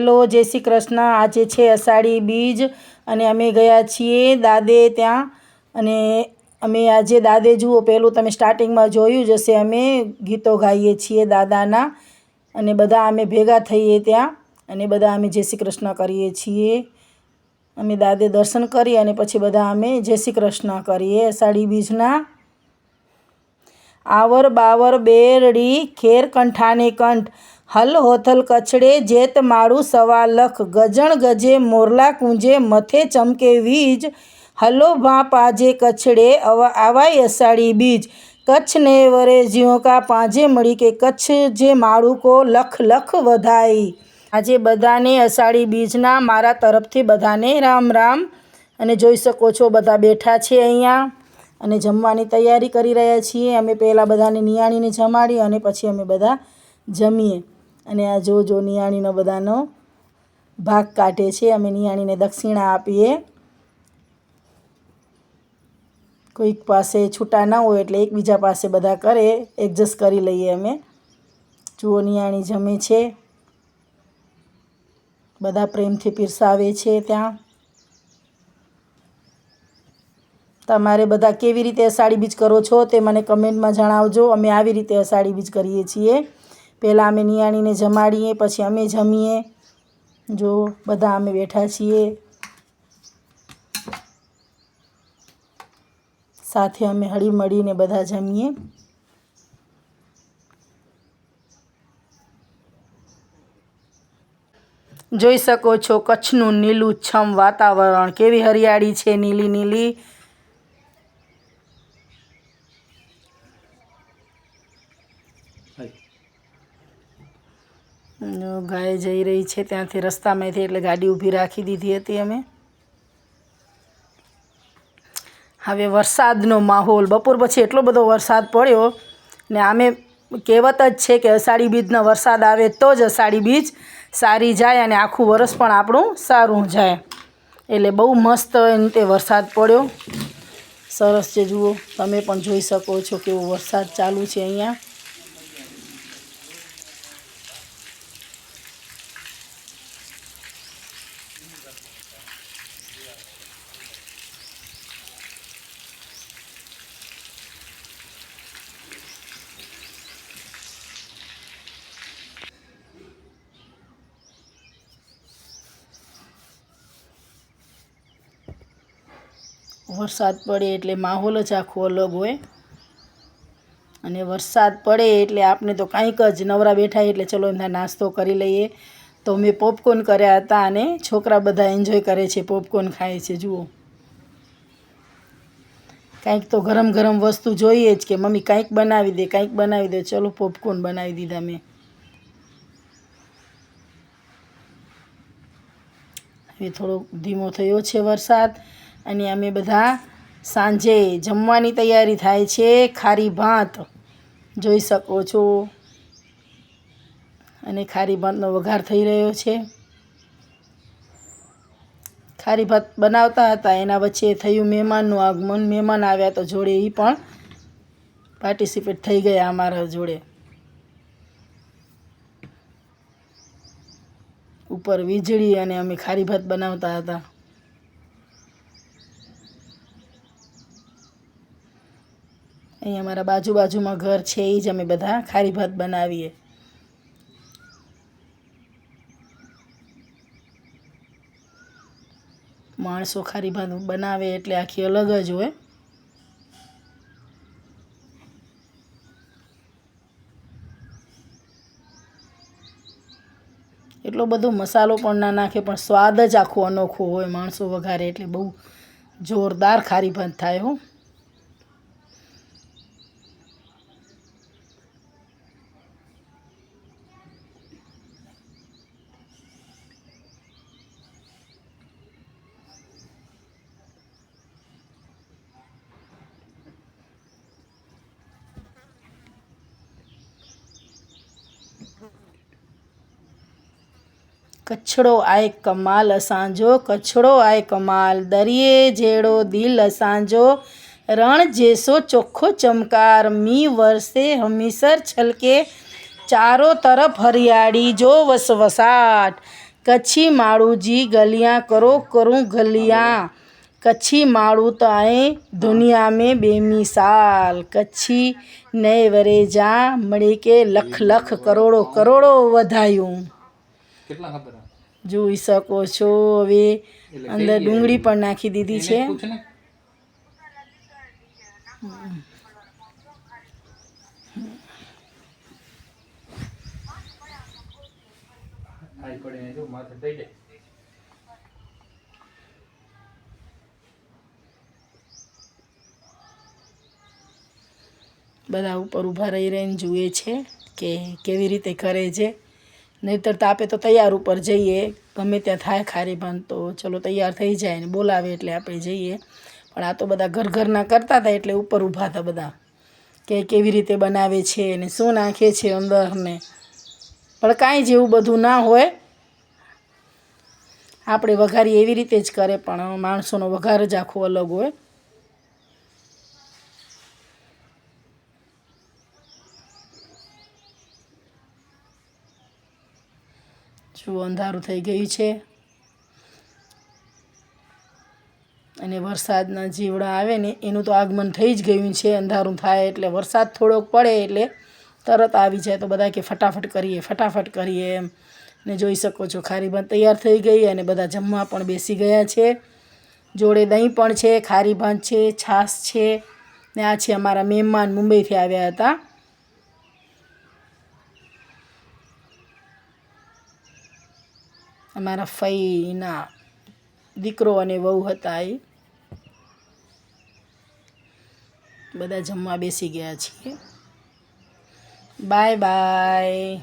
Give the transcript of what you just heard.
Hello જય શ્રી કૃષ્ણ. આજે છે અષાઢી બીજ અને અમે ગયા છીએ દાદે ત્યાં. અને અમે આજે દાદે જુઓ, પહેલું તમે સ્ટાર્ટિંગમાં જોયું જશે અમે ગીતો ગાઈએ છીએ દાદાના. અને બધા અમે ભેગા થઈએ ત્યાં અને બધા અમે જય શ્રી કૃષ્ણ કરીએ છીએ. અમે દાદે દર્શન કરી અને પછી બધા અમે જય શ્રી કૃષ્ણ કરીએ અષાઢી બીજના. આવર બાવર બેરડી ખેર કંઠાને કંઠ. હલ હોથલ કચડે જેત માળું સવા લખ, ગજણ ગજે મોરલા કુંજે મથે ચમકે વીજ. હલો ભા પાજે કચડે આવાય અષાઢી બીજ. કચ્છ ને વરે કા પાંજે મળી કે કચ્છ જે માળું કો લખ લખ વધાઈ. આજે બધાને અષાઢી બીજના મારા તરફથી બધાને રામ રામ. અને જોઈ શકો છો બધા બેઠા છે અહીંયા. અને જમવાની તૈયારી કરી રહ્યા છીએ. અમે પહેલાં બધાને નિયાણીને જમાડી અને પછી અમે બધા જમીએ. અને આ જો જો નિયાણીનો બધાનો ભાગ કાઢે છે. અમે નિયાણીને દક્ષિણા આપીએ. કોઈક પાસે છૂટા ના હોય એટલે એકબીજા પાસે બધા કરે, એડજસ્ટ કરી લઈએ અમે. જુઓ નિયાણી જમે છે. બધા પ્રેમથી પીરસાવે છે ત્યાં. તમારે બધા કેવી રીતે અષાઢી બીજ કરો છો તે મને કમેન્ટમાં જણાવજો. અમે આવી રીતે અષાઢી બીજ કરીએ છીએ. પહેલાં અમે નિયાણીને જમાડીએ, પછી અમે જમીએ. જો બધા અમે બેઠા છીએ. સાથે અમે હળી મળીને બધા જમીએ. જોઈ શકો છો કચ્છનું નીલુંછમ વાતાવરણ. કેવી હરિયાળી છે, નીલી નીલી. જો ગાય જઈ રહી છે ત્યાંથી રસ્તામાંથી એટલે ગાડી ઊભી રાખી દીધી હતી અમે. હવે વરસાદનો માહોલ. બપોર પછી એટલો બધો વરસાદ પડ્યો ને આમે કહેવત જ છે કે અષાઢી બીજનો વરસાદ આવે તો જ અષાઢી બીજ સારી જાય અને આખું વરસ પણ આપણું સારું જાય. એટલે બહુ મસ્ત રીતે વરસાદ પડ્યો. સરસ છે જુઓ, તમે પણ જોઈ શકો છો કેવો વરસાદ ચાલુ છે અહીંયા. વરસાદ પડે એટલે માહોલ જ આખો અલગ હોય. અને વરસાદ પડે એટલે આપણે તો કાંઈક જ નવરા બેઠા એટલે ચલો એમના નાસ્તો કરી લઈએ. તો મેં પોપકોર્ન કર્યા હતા અને છોકરા બધા એન્જોય કરે છે પોપકોર્ન ખાય છે, જુઓ. કાંઈક તો ગરમ ગરમ વસ્તુ જોઈએ જ કે મમ્મી કાંઈક બનાવી દે, કાંઈક બનાવી દે. ચલો પોપકોર્ન બનાવી દીધા મેં. હવે થોડો ધીમો થયો છે વરસાદ. અને અમે બધા સાંજે જમવાની તૈયારી થાય છે. ખારી ભાત જોઈ શકો છો. અને ખારી ભાતનો વઘાર થઈ રહ્યો છે. ખારી ભાત બનાવતા હતા. એના વચ્ચે થયું મહેમાનનું આગમન. મહેમાન આવ્યા તો જોડે એ પણ પાર્ટિસિપેટ થઈ ગયા અમારા જોડે. ઉપર વીજળી અને અમે ખારી ભાત બનાવતા હતા. અહીં અમારા બાજુ ઘર છે એ જ અમે બધા ખારી ભાત બનાવીએ. માણસો ખારી ભાત બનાવે એટલે આખી અલગ જ હોય. એટલો બધો મસાલો પણ ના નાખે, પણ સ્વાદ જ આખો અનોખો હોય માણસો વઘારે એટલે બહુ જોરદાર ખારી ભાત થાય હો. કચ્છડો આય કમાલ અસાંજો કચ્છડો આય કમાલ. દરિયે જેડો દિલ અસાંજો રણ જેસો ચોખ્ખો ચમકાર. મી વરસે હમીસર છલકે ચારો તરફ હરિયાળી જો વસવસાટ. કચ્છી માળુજી ગલિયા કરો કરું ગલિયા. કચ્છી માળું તો આए દુનિયા મેં બેમિસાલ. કચ્છી નય વરે જા મળી કે લખ લખ કરોડો કરોડો વધાયું. કેટલા ખબર જોઈ શકો છો હવે. અંદર ડુંગળી પણ નાખી દીધી છે. બધા ઉપર ઊભા રહી રહીને જુએ છે કે કેવી રીતે કરે છે. નહીતર તો આપણે તો તૈયાર ઉપર જઈએ. ગમે ત્યાં થાય ખારી ભાન તો ચલો તૈયાર થઈ જાય ને બોલાવે એટલે આપણે જઈએ. પણ આ તો બધા ઘર ઘરના કરતા હતા એટલે ઉપર ઊભા હતા બધા. કે કેવી રીતે બનાવે છે ને શું નાખે છે અંદર ને. પણ કાંઈ જેવું બધું ના હોય. આપણે વઘારી એવી રીતે જ કરે પણ માણસોનો વઘાર જ આખો અલગ હોય. જુઓ અંધારું થઈ ગયું છે. અને વરસાદના જીવડા આવે ને, એનું તો આગમન થઈ જ ગયું છે. અંધારું થાય એટલે વરસાદ થોડોક પડે એટલે તરત આવી જાય તો બધા કે ફટાફટ કરીએ ફટાફટ કરીએ એમ. ને જોઈ શકો છો, ખારી ભાત તૈયાર થઈ ગઈ અને બધા જમવા પણ બેસી ગયા છે. જોડે દહીં પણ છે, ખારી ભાત છે, છાશ છે. ને આ છે અમારા મહેમાન મુંબઈથી આવ્યા હતા. અમારા ફઈના દીકરો અને વહુ હતા એ. બધા જમવા બેસી ગયા છીએ. Bye bye.